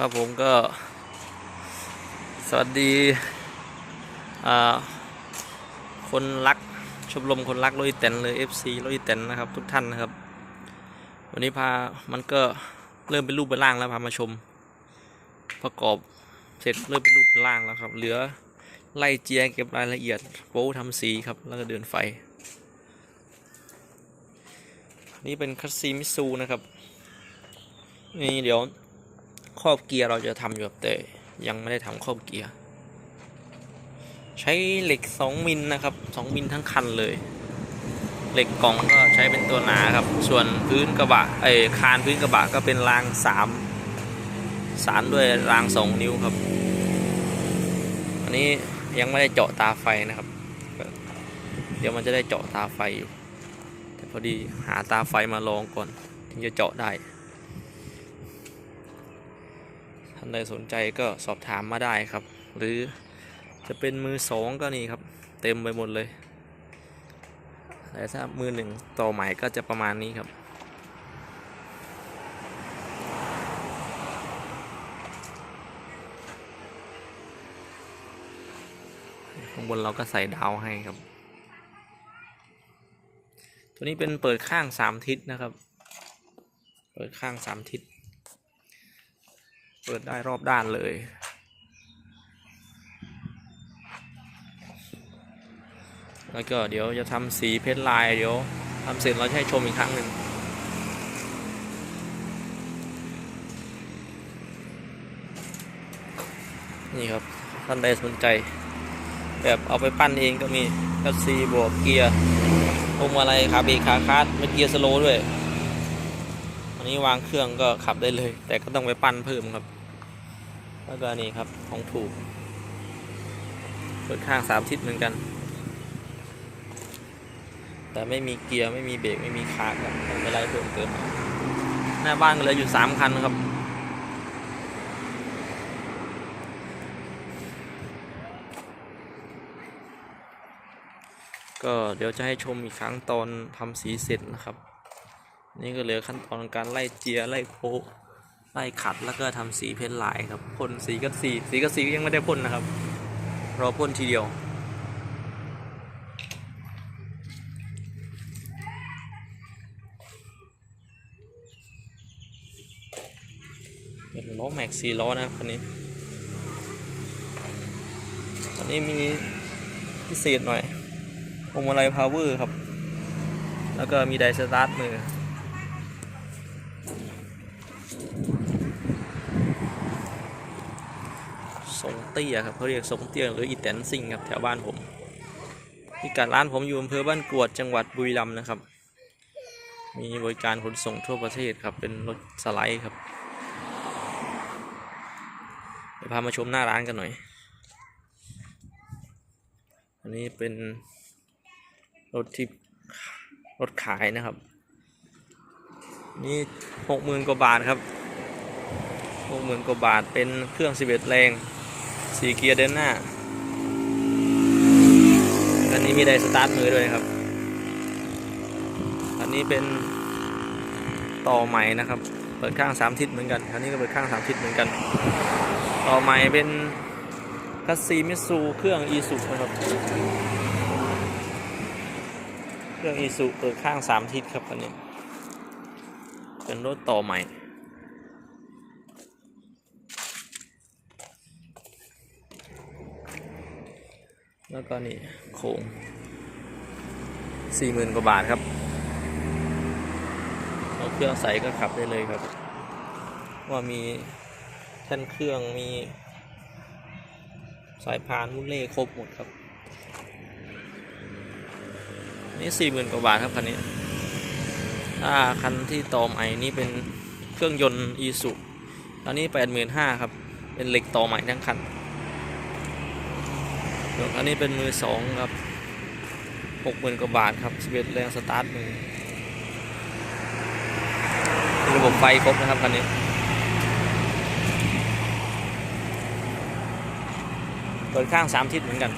ครับผมก็ สวัสดีคนรักชมรมคนรักโรยแตนเลย FC โรยแตนนะครับ ทุกท่านนะครับ วันนี้พามันก็เริ่มเป็นรูปเป็นร่างแล้วพามาชม ประกอบเสร็จเริ่มเป็นรูปเป็นร่างแล้วครับ เหลือไล่เจียเก็บรายละเอียดโป๊ทำสีครับแล้วก็เดินไฟ นี่เป็นคัสซีมิซูนะครับ นี่เดี๋ยว ครอบเกียร์เราจะทำอยู่กับแต่ยังไม่ได้ทำครอบเกียร์ ใช้เหล็ก 2 มิลนะครับ 2 มิลทั้งคันเลย เหล็กกล่องก็ใช้เป็นตัวหนาครับ ส่วนพื้นกระบะไอ้คานพื้นกระบะก็เป็นราง 3 สารด้วยราง 2 นิ้วครับ อันนี้ยังไม่ได้เจาะตาไฟนะครับ เดี๋ยวมันจะได้เจาะตาไฟอยู่ แต่พอดีหาตาไฟมาลองก่อน ถึงจะเจาะได้ ท่านใดสนใจก็สอบถามมาได้ครับ หรือจะเป็นมือสองก็นี่ครับ เต็มไปหมดเลยแต่ถ้ามือหนึ่งต่อใหม่ก็จะประมาณนี้ครับข้างบนเราก็ใส่ดาวให้ครับ ตัวนี้เป็นเปิดข้างสามทิศนะครับ เปิดข้างสามทิศ เปิดได้รอบด้านเลย แล้วก็เดี๋ยวจะทำสีเพชรลายเดี๋ยวทำเสร็จเราจะให้ชมอีกครั้งหนึ่งนี่ครับท่านใดสนใจ แบบเอาไปปั้นเองก็มีคัสซีบวกเกียร์พวงมาลัยขาเบรกขาคาดเป็นเกียร์สโลด้วย อันนี้วางเครื่องก็ขับได้เลย แต่ก็ต้องไปปั้นเพิ่มครับ แล้วก็นี่ครับของถูกเปิดข้างสามทิศเหมือนกัน แต่ไม่มีเกียร์ไม่มีเบรกไม่มีคาร์ครับไม่ไรเพิ่มเติมหน้าบ้านก็เลืออยู่สามคันครับก็เดี๋ยวจะให้ชมอีกครั้งตอนทำสีเสร็จนะครับ นี่ก็เหลือขั้นตอนการไล่เจียไล่โค ไล่ขัดแล้วก็ทำสีเพ้นท์ลายครับพ่นสีกับสีสีกับสีก็ยังไม่ได้พ่นนะครับ รอพ่นทีเดียว เป็นล้อแม็กซี่ล้อนะครับคันนี้อันนี้มีพิเศษหน่อยพวงมาลัยพาวเวอร์ครับ แล้วก็มีไดสตาร์ทมือ ทรงเตี้ยครับเขาเรียกทรงเตี้ยหรืออีแตนซิงครับแถวบ้านผมพิกัดร้านผมอยู่อำเภอบ้านกรวดจังหวัดบุรีรัมย์นะครับ มีบริการขนส่งทั่วประเทศครับเป็นรถสไลด์ครับเดี๋ยวพามาชมหน้าร้านกันหน่อย อันนี้เป็นรถที่รถขายนะครับ นี่หกหมื่นกว่าบาทครับหกหมื่นกว่าบาทเป็นเครื่องสิบเอ็ดแรง สี่เกียร์เดินหน้าอันนี้มีไดสตาร์ทมือด้วยครับ อันนี้เป็นต่อใหม่นะครับ เปิดข้างสามทิศเหมือนกัน อันนี้ก็เปิดข้างสามทิศเหมือนกัน ต่อใหม่เป็นคัสซีมิซูเครื่องอีสุนะครับ เครื่องอีสุเปิดข้างสามทิศครับอันนี้ เป็นรถต่อใหม่ แล้วก็นี่โคงสี่หมื่นกว่าบาทครับเอาเครื่องใส่ก็ขับได้เลยครับ ว่ามีแท่นเครื่องมีสายพานมุ้นเล่ครบหมดครับ นี่สี่หมื่นกว่าบาทครับคันนี้ ถ้าคันที่ต่อใหม่นี่เป็นเครื่องยนต์อีสุอันนี้แปดหมื่นห้าครับ เป็นเหล็กต่อใหม่ทั้งคัน ส่วนอันนี้เป็นมือสองครับหกหมื่นกว่าบาทครับสิบเอ็ดแรงสตาร์ทมือระบบไฟครบนะครับคันนี้เปิดข้างสามทิศเหมือนกัน